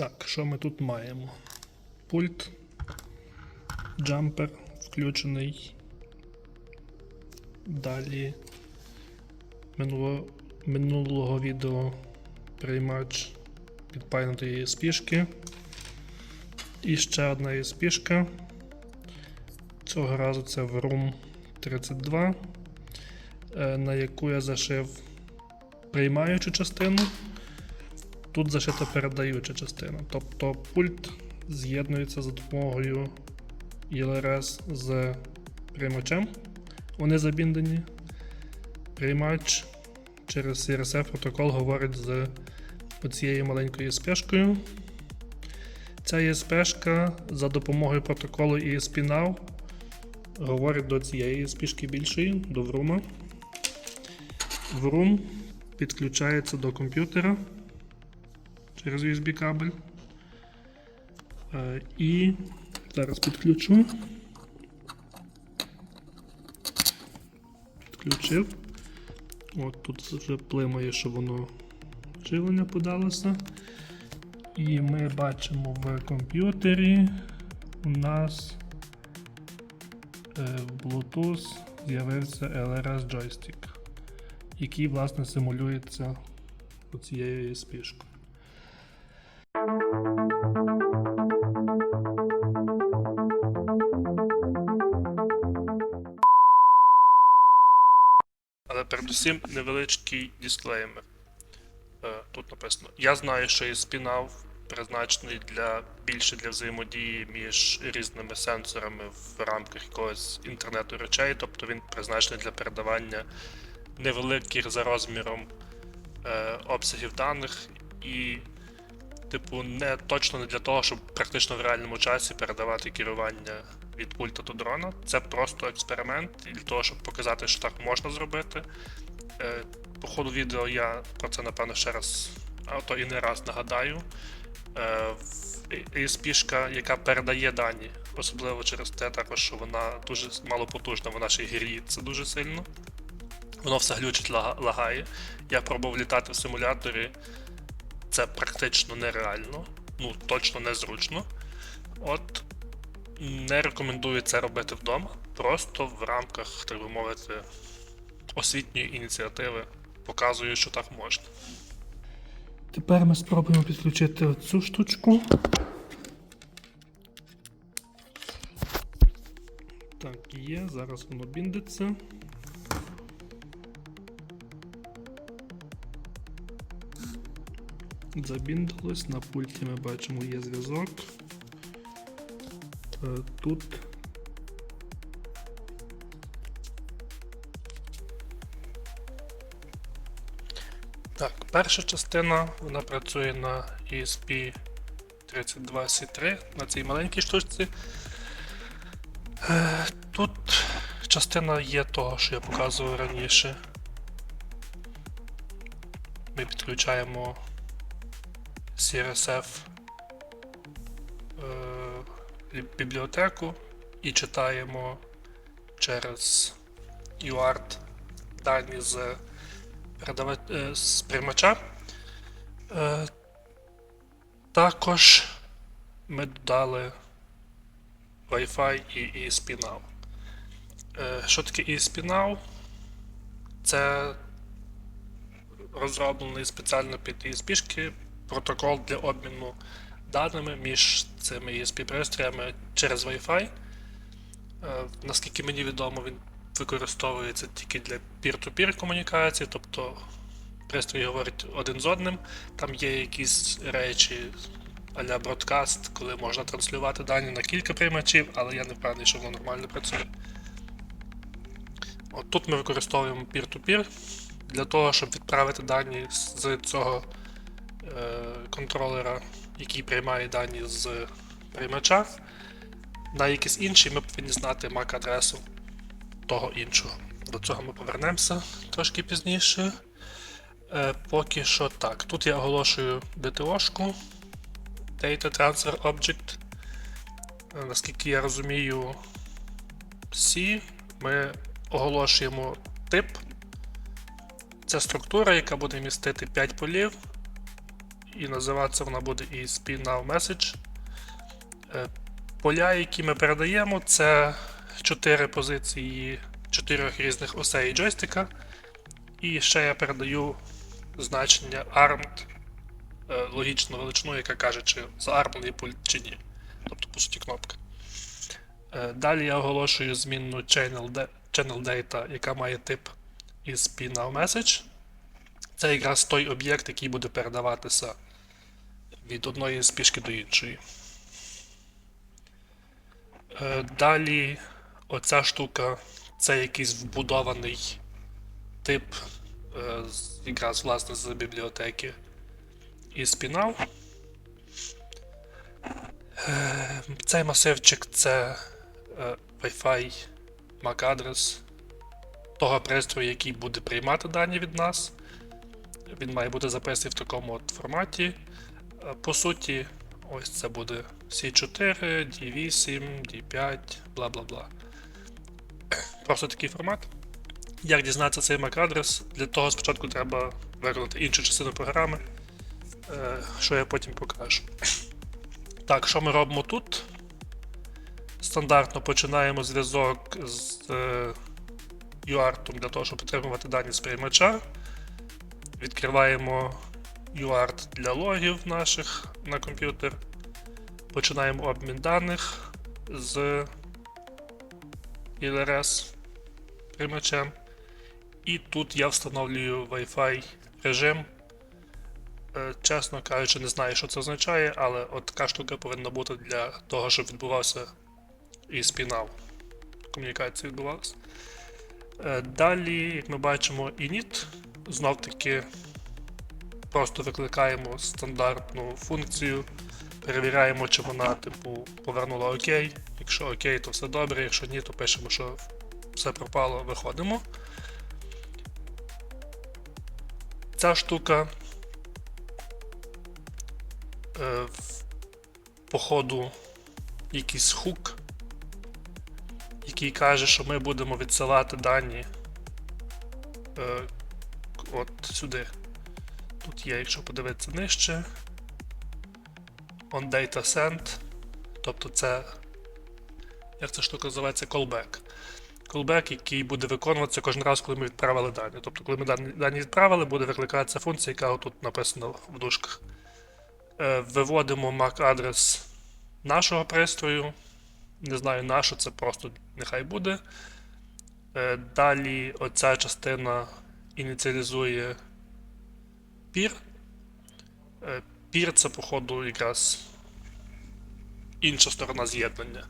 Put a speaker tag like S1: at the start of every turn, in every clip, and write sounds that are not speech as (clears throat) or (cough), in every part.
S1: Так, що ми тут маємо? Пульт, джампер включений. Далі минуло, минулого відео приймач підпайнутої спішки. І ще одна є спішка. Цього разу це в Room 32, е, на яку я зашив приймаючу частину. Тут зашита передаюча частина. Тобто пульт з'єднується за допомогою ELRS з приймачем. Вони забіндені. Приймач через CRSF протокол говорить з оцією маленькою спешкою. Ця ESP за допомогою протоколу ESP-NOW говорить до цієї спішки більшої, до врума. Врум підключається до комп'ютера через USB кабель. Е, І зараз підключу. Підключив. От тут вже плимає, що воно живлення подалося. І ми бачимо в комп'ютері у нас е, в Bluetooth з'явився LRS джойстик, який, власне, симулюється оцією спішкою. Передусім невеличкий дисклеймер. Е, Тут написано: Я знаю, що є спінав призначений для більше для взаємодії між різними сенсорами в рамках якогось інтернету речей, тобто він призначений для передавання невеликих за розміром е, обсягів даних і, типу, не точно не для того, щоб практично в реальному часі передавати керування від пульта до дрона. Це просто експеримент для того, щоб показати, що так можна зробити. Е, по ходу відео я про це напевно ще раз, а то і не раз нагадаю. Е, ESP, яка передає дані, особливо через те, також, що вона дуже малопотужна, вона ще й гріється дуже сильно. Воно все глючить, лагає. Я пробував літати в симуляторі. Це практично нереально, ну точно незручно. От не рекомендую це робити вдома. Просто в рамках, так би мовити, освітньої ініціативи показую, що так можна. Тепер ми спробуємо підключити цю штучку. Так, є, зараз воно біндиться. Забіндилось, на пульті ми бачимо є зв'язок. Е, Тут Так, перша частина вона працює на ESP 32C3 на цій маленькій штучці. Е, Тут частина є того, що я показував раніше. Ми підключаємо CRSF бібліотеку і читаємо через UART дані з е, з приймача. Е, Також ми додали Wi-Fi і ESP-NOW. Е, Що таке ESP-NOW? Це розроблений спеціально під ESP протокол для обміну даними між цими ESP-пристроями через Wi-Fi. Е, Наскільки мені відомо, він використовується тільки для peer-to-peer комунікації, тобто пристрій говорить один з одним. Там є якісь речі а-ля бродкаст, коли можна транслювати дані на кілька приймачів, але я не впевнений, що воно нормально працює. От тут ми використовуємо peer-to-peer для того, щоб відправити дані з цього е, контролера, який приймає дані з приймача. На якийсь інший ми повинні знати MAC-адресу того іншого. До цього ми повернемося трошки пізніше. Е, поки що так. Тут я оголошую DTO-шку Data Transfer Object. Е, наскільки я розумію, C ми оголошуємо тип. Це структура, яка буде містити 5 полів. І називатися вона буде ESP Now Message. Е, Поля, які ми передаємо, це 4 позиції 4 різних осей джойстика. І ще я передаю значення armed е, логічну величину, яка каже, чи заармлений пульт чи ні. Тобто, по суті, кнопка. Е, Далі я оголошую змінну channel, channel data, яка має тип ESP Now Message. Це якраз той об'єкт, який буде передаватися від одної спішки до іншої. Е, Далі оця штука це якийсь вбудований тип е, якраз власне з бібліотеки і спінав. Е, Цей масивчик це Wi-Fi MAC адрес того пристрою, який буде приймати дані від нас. Він має бути записаний в такому от форматі. Е, По суті, ось це буде C4, D8, D5, бла бла бла. (clears throat) Просто такий формат. Як дізнатися цей MAC-адрес? Для того спочатку треба виконати іншу частину програми, е, що я потім покажу. (clears throat) Так, що ми робимо тут? Стандартно починаємо зв'язок з е, UART для того, щоб отримувати дані з приймача. Відкриваємо UART для логів наших на комп'ютер. Починаємо обмін даних з ILRS приймачем. І тут я встановлюю Wi-Fi режим. Е, Чесно кажучи, не знаю, що це означає, але от така штука повинна бути для того, щоб відбувався і спінав. Комунікація відбувалася. Е, Далі, як ми бачимо, init. Знов таки просто викликаємо стандартну функцію, перевіряємо, чи вона типу повернула ОК. Якщо ОК, то все добре, якщо ні, то пишемо, що все пропало, виходимо. Ця штука е, по ходу якийсь хук, який каже, що ми будемо відсилати дані е, от сюди. Тут є, якщо подивитися нижче. On data send. Тобто це. Як ця штука називається? Callback. Callback, який буде виконуватися кожен раз, коли ми відправили дані. Тобто, коли ми дані, відправили, буде викликатися функція, яка тут написана в дужках. Е, Виводимо MAC-адрес нашого пристрою. Не знаю на що, це просто нехай буде. Е, Далі оця частина ініціалізує пір. Е, Пір це, походу, якраз інша сторона з'єднання.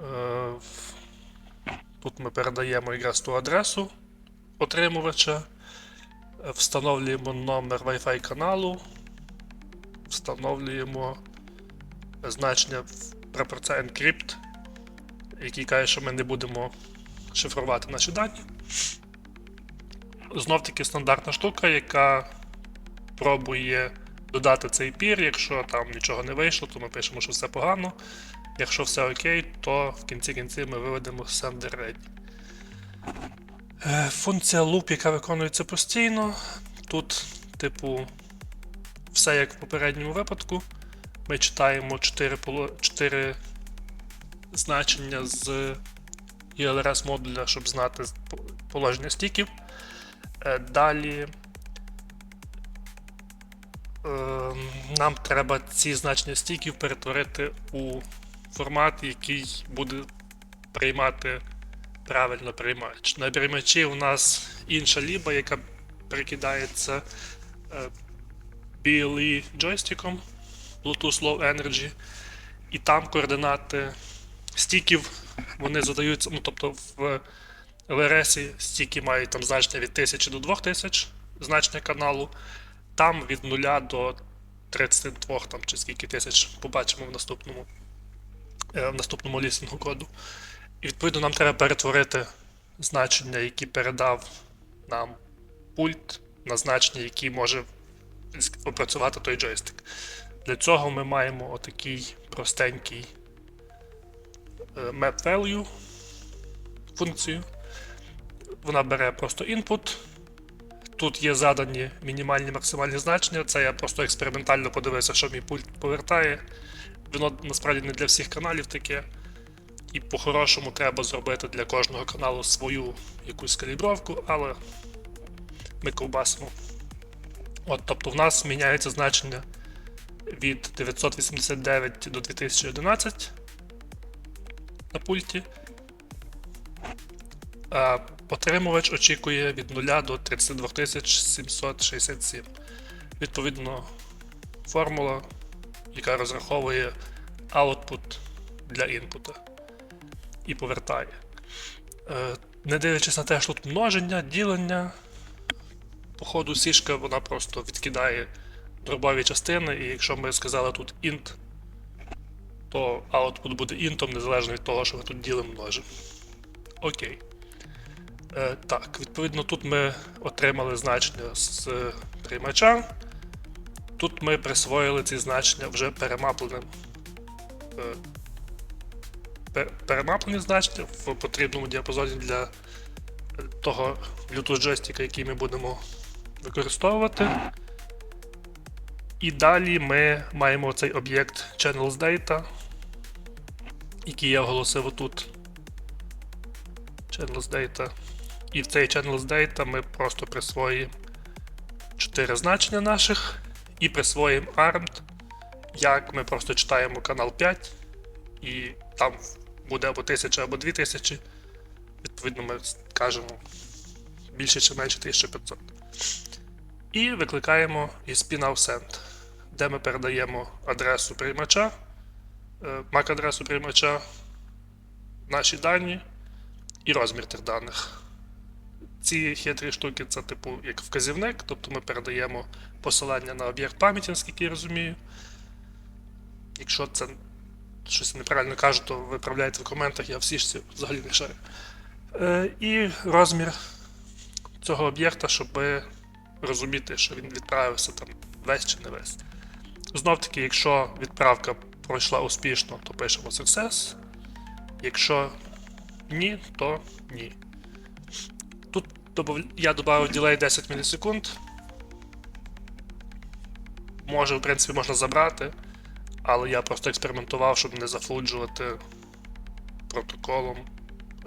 S1: Е, Тут ми передаємо якраз ту адресу отримувача, Е, встановлюємо номер Wi-Fi каналу, встановлюємо значення прапорця Encrypt, який каже, що ми не будемо шифрувати наші дані. Знов таки стандартна штука, яка пробує додати цей пір. Якщо там нічого не вийшло, то ми пишемо, що все погано. Якщо все окей, то в кінці кінці ми виведемо sender ready. Е, Функція loop, яка виконується постійно. Тут, типу, все як в попередньому випадку. Ми читаємо 4, 4 значення з ELRS модуля, щоб знати положення стіків. Е, Далі ем, нам треба ці значення стіків перетворити у формат, який буде приймати правильно приймач. На приймачі у нас інша ліба, яка прикидається е, BLE джойстиком Bluetooth Low Energy, і там координати стіків вони задаються, ну тобто в LRS стіки мають там значення від 1000 до 2000 значення каналу. Там від 0 до 32 там, чи скільки тисяч побачимо в наступному, е, в наступному лістингу коду. І відповідно нам треба перетворити значення, які передав нам пульт, на значення, які може опрацювати той джойстик. Для цього ми маємо отакий простенький е, map value функцію. Вона бере просто input, Тут є задані мінімальні максимальні значення. Це я просто експериментально подивився, що мій пульт повертає. Воно насправді не для всіх каналів таке. І по-хорошому треба зробити для кожного каналу свою якусь калібровку, але ми ковбасимо. От, тобто в нас міняється значення від 989 до 2011 на пульті. А отримувач очікує від 0 до 32 767. Відповідно, формула, яка розраховує output для інпута і повертає. Е, Не дивлячись на те, що тут множення, ділення, по ходу сішка вона просто відкидає дробові частини, і якщо ми сказали тут int, то output буде інтом, незалежно від того, що ми тут ділимо множимо. Окей. Е, так, відповідно, тут ми отримали значення з приймача. Тут ми присвоїли ці значення вже перемапленим. Е, перемаплені значення в потрібному діапазоні для того Bluetooth джойстика, який ми будемо використовувати. І далі ми маємо цей об'єкт Channels Data, який я оголосив отут. Channels Data. І в цей Channels Data ми просто присвоїмо 4 значення наших і присвоїмо armed, як ми просто читаємо канал 5, і там буде або 1000, або 2000. Відповідно, ми скажемо більше чи менше 1500. І викликаємо ESP-Now-Send, де ми передаємо адресу приймача, е, MAC-адресу приймача, наші дані і розмір тих даних. Ці хитрі штуки це типу як вказівник, тобто ми передаємо посилання на об'єкт пам'яті, наскільки я розумію. Якщо це щось неправильно кажу, то виправляйте в коментах, я всі ж ці взагалі не шарю. Е, і розмір цього об'єкта, щоб розуміти, що він відправився там весь чи не весь. Знов таки, якщо відправка пройшла успішно, то пишемо success. Якщо ні, то ні. Добав... я додав ділей 10 мілісекунд. Може, в принципі, можна забрати, але я просто експериментував, щоб не зафлуджувати протоколом,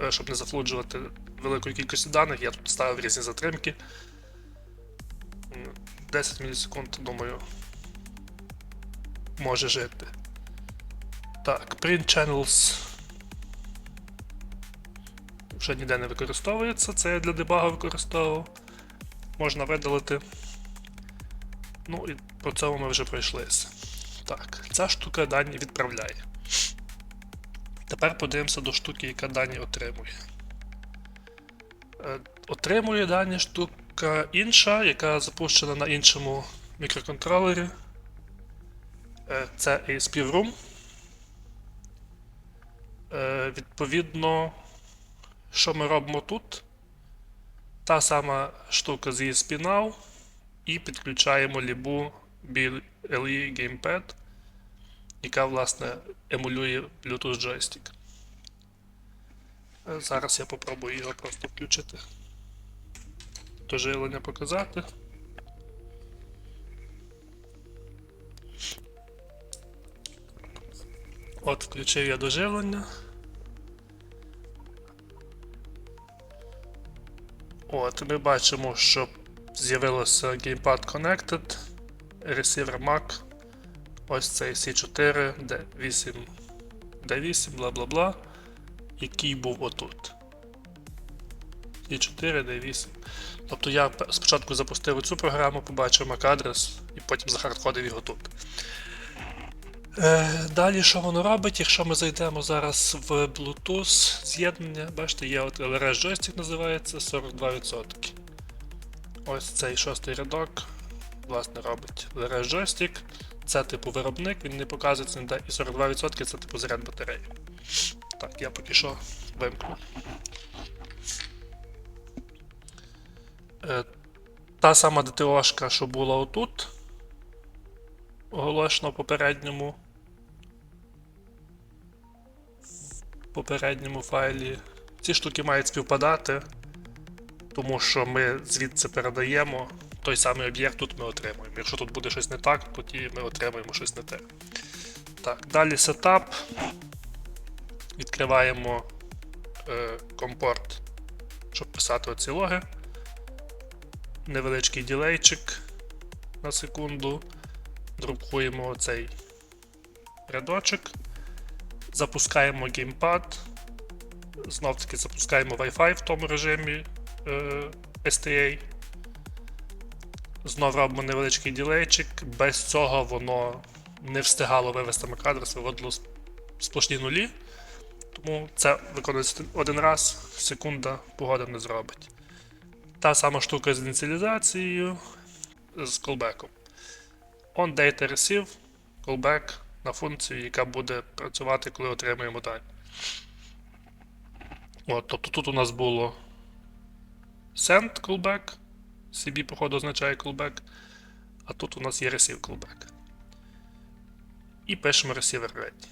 S1: е, щоб не зафлуджувати великої кількості даних, я тут ставив різні затримки. 10 мілісекунд, думаю, може жити. Так, print channels вже ніде не використовується, це я для дебага використовував. Можна видалити. Ну і по цьому ми вже пройшлися. Так, ця штука дані відправляє. Тепер подивимося до штуки, яка дані отримує. Е, Отримує дані штука інша, яка запущена на іншому мікроконтролері. Е, Це ASP Room. Е, Відповідно, що ми робимо тут? Та сама штука з ESP Now і підключаємо лібу BLE Gamepad, яка, власне, емулює Bluetooth джойстик. Е, Зараз я попробую його просто включити. Доживлення показати. От, включив я доживлення. От, ми бачимо, що з'явилося Gamepad Connected, Receiver Mac, ось цей C4, D8, D8, бла бла бла, який був отут. C4, D8. Тобто я спочатку запустив цю програму, побачив MAC-адрес і потім захардкодив його тут. Е, далі, що воно робить? Якщо ми зайдемо зараз в Bluetooth з'єднання, бачите, є от LRS джойстик називається 42%. Ось цей шостий рядок, власне, робить LRS джойстик. Це типу виробник, він не показується ніде, і 42% це типу заряд батареї. Так, я поки що вимкну. Е, та сама ДТОшка, що була отут, оголошена в попередньому попередньому файлі. Ці штуки мають співпадати. тому що ми звідси передаємо той самий об'єкт, тут ми отримуємо. Якщо тут буде щось не так, тоді ми отримуємо щось не те. Так, далі сетап. Відкриваємо е, компорт, щоб писати оці логи. Невеличкий ділейчик на секунду. Друкуємо оцей рядочок. Запускаємо геймпад. Знов таки запускаємо Wi-Fi в тому режимі е, STA. Знов робимо невеличкий ділейчик. Без цього воно не встигало вивести MAC-адрес, виводило сп- сплошні нулі. Тому це виконується один раз, секунда погода не зробить. Та сама штука з ініціалізацією з колбеком. On data receive, callback на функцію, яка буде працювати, коли отримуємо дані. От, тобто тут у нас було send callback, CB, походу, означає callback, а тут у нас є receive callback. І пишемо receiver ready.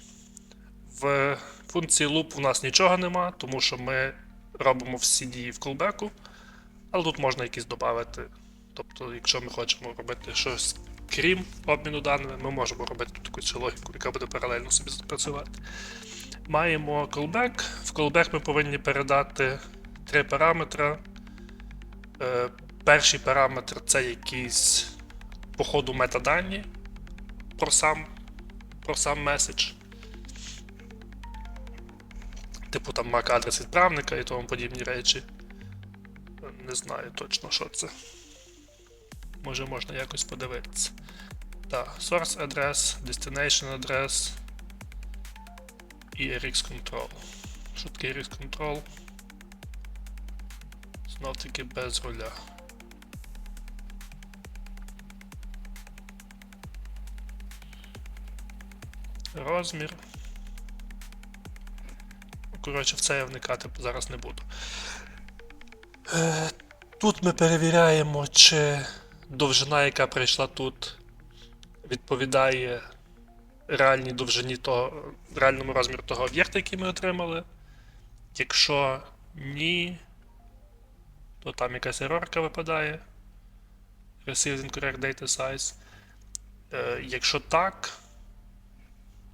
S1: В функції loop у нас нічого нема, тому що ми робимо всі дії в callback, але тут можна якісь додати. Тобто, якщо ми хочемо робити щось крім обміну даними, ми можемо робити тут якусь логіку, яка буде паралельно собі працювати. Маємо callback. В callback ми повинні передати три параметри. Е, перший параметр це якісь по ходу метадані про сам, про сам меседж. Типу там MAC-адрес відправника і тому подібні речі. Не знаю точно, що це. Може можна якось подивитися. Так, source address, destination address і RX control. Таке RX control? Знов таки без руля. Розмір. Коротше, в це я вникати зараз не буду. Е, Тут ми перевіряємо, чи довжина, яка прийшла тут, відповідає реальній довжині того, реальному розміру того об'єкта, який ми отримали. Якщо ні, то там якась ерорка випадає. Received incorrect data size. Е, якщо так,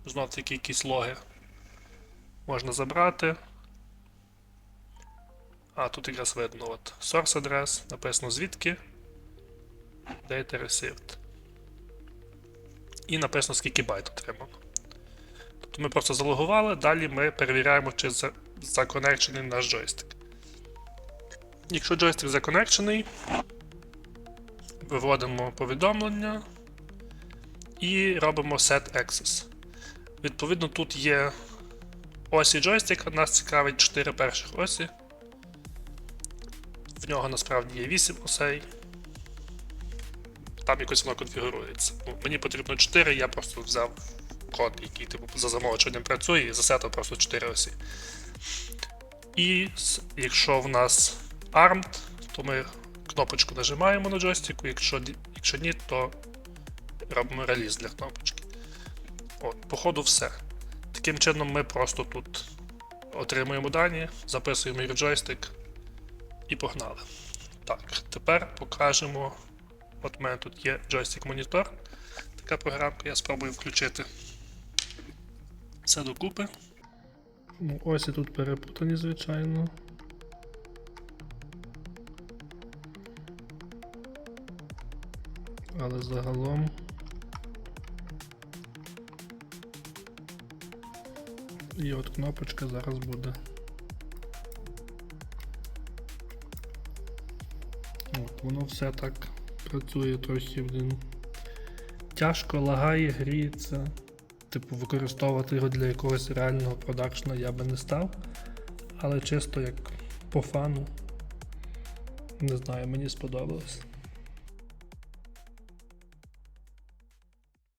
S1: знов таки якісь логи можна забрати. А, тут якраз видно. От. Source address, написано звідки. Data received. І написано, скільки байт отримано. Тобто ми просто залогували, далі ми перевіряємо, чи за- наш джойстик. Якщо джойстик законекчений, виводимо повідомлення і робимо set access. Відповідно, тут є осі джойстика, нас цікавить 4 перших осі. В нього насправді є 8 осей. Там якось воно конфігурується. Ну, мені потрібно 4, я просто взяв код, який типу, за замовчуванням працює, і засетав просто 4 осі. І якщо в нас ARMed, то ми кнопочку нажимаємо на джойстику, якщо, якщо ні, то робимо реліз для кнопочки. От, по ходу все. Таким чином ми просто тут отримуємо дані, записуємо їх в джойстик і погнали. Так, тепер покажемо. От у мене тут є джойстик монітор. Така програмка, я спробую включити все докупи. Ну, ось і тут перепутані, звичайно. Але загалом. І от кнопочка зараз буде. От, воно все так працює трохи блін. Тяжко лагає, гріється. Типу, використовувати його для якогось реального продакшна я би не став. Але чисто як по фану. Не знаю, мені сподобалось.